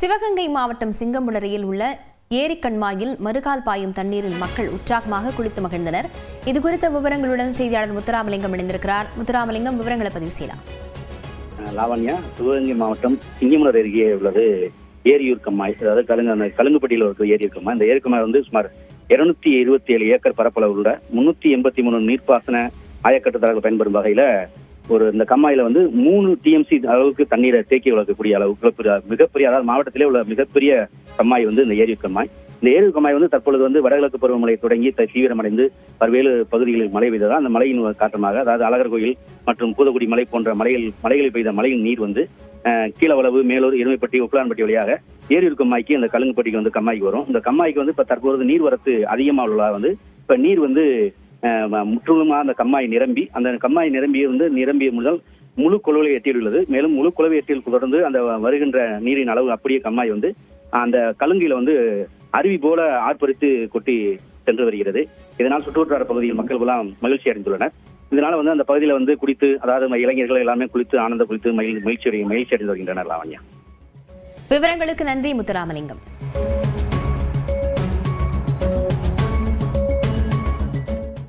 சிவகங்கை மாவட்டம் சிங்கமுளரியில் உள்ள ஏரிக்கண்மாயில் மறுகால் பாயும் தண்ணீரில் மக்கள் உற்சாகமாக குளித்து மகிழ்ந்தனர். இதுகுறித்த விவரங்களுடன் செய்தியாளர் முத்துராமலிங்கம் இணைந்திருக்கிறார். முத்துராமலிங்கம் விவரங்களை பதிவு செய்யலாம். லாவண்யா சிவகங்கை மாவட்டம் சிங்கமுனர் அருகே உள்ளது. ஏரியூர் கம்மாய் அதாவது கலுங்க கலுங்குப்பட்டியில் இருக்கிற ஏரியூர் கம்மாய். இந்த ஏரி கம்மாய் வந்து சுமார் இருநூத்தி இருபத்தி ஏழு ஏக்கர் பரப்பளவு உள்ள முன்னூத்தி எண்பத்தி மூணு நீர்ப்பாசன ஆயக்கட்டுத்தரர்கள் பயன்படும் வகையில ஒரு இந்த கம்மாயில வந்து மூணு டிஎம்சி அளவுக்கு தண்ணீரை தேக்கி வளர்க்கக்கூடிய அளவுக்கு மிகப்பெரிய- மிகப்பெரிய அதாவது மாவட்டத்திலே உள்ள மிகப்பெரிய கம்மாய் வந்து இந்த ஏரியூர் கம்மாய். இந்த ஏரியூர் கம்மாய் வந்து தற்பொழுது வந்து வடகிழக்கு பருவமழை தொடங்கி த- தீவிரமடைந்து பல்வேறு பகுதிகளில் மழை பெய்ததால் அந்த மழையின் காரணமாக அதாவது அழகர் கோயில் மற்றும் பூதகுடி மலை போன்ற மலைகள் மலைகளில் பெய்த மழையின் நீர் வந்து கீழவளவு மேலூர் எருமைப்பட்டி உப்பலான்பட்டி வழியாக ஏரியூர் கம்மாய்க்கு இந்த கலுங்குப்பட்டிக்கு வந்து கம்மாய்க்கு வரும். இந்த கம்மாய்க்கு வந்து இப்ப தற்பொழுது நீர்வரத்து அதிகமாக உள்ளதால் வந்து இப்ப நீர் வந்து முற்றிலுமாக அந்த கம்மாய் நிரம்பி அந்த கம்மாய் நிரம்பி வந்து நிரம்பிய முதல் முழு குளவை எட்டியுள்ளது. மேலும் முழு குளவை எட்டியில் தொடர்ந்து அந்த வருகின்ற நீரின் அளவு அப்படியே கம்மாய் வந்து அந்த கலுங்கில வந்து அருவி போல ஆர்ப்பரித்து கொட்டி சென்று வருகிறது. இதனால் சுற்றுவட்டார பகுதியில் மக்கள் எல்லாம் மகிழ்ச்சி அடைந்துள்ளனர். இதனால வந்து அந்த பகுதியில வந்து குளித்து அதாவது இளைஞர்கள் எல்லாமே குளித்து ஆனந்த குளித்து மகிழ்ச்சி மகிழ்ச்சி அடைந்து வருகின்றனர் லாவண்யா. விவரங்களுக்கு நன்றி முத்துராமலிங்கம்.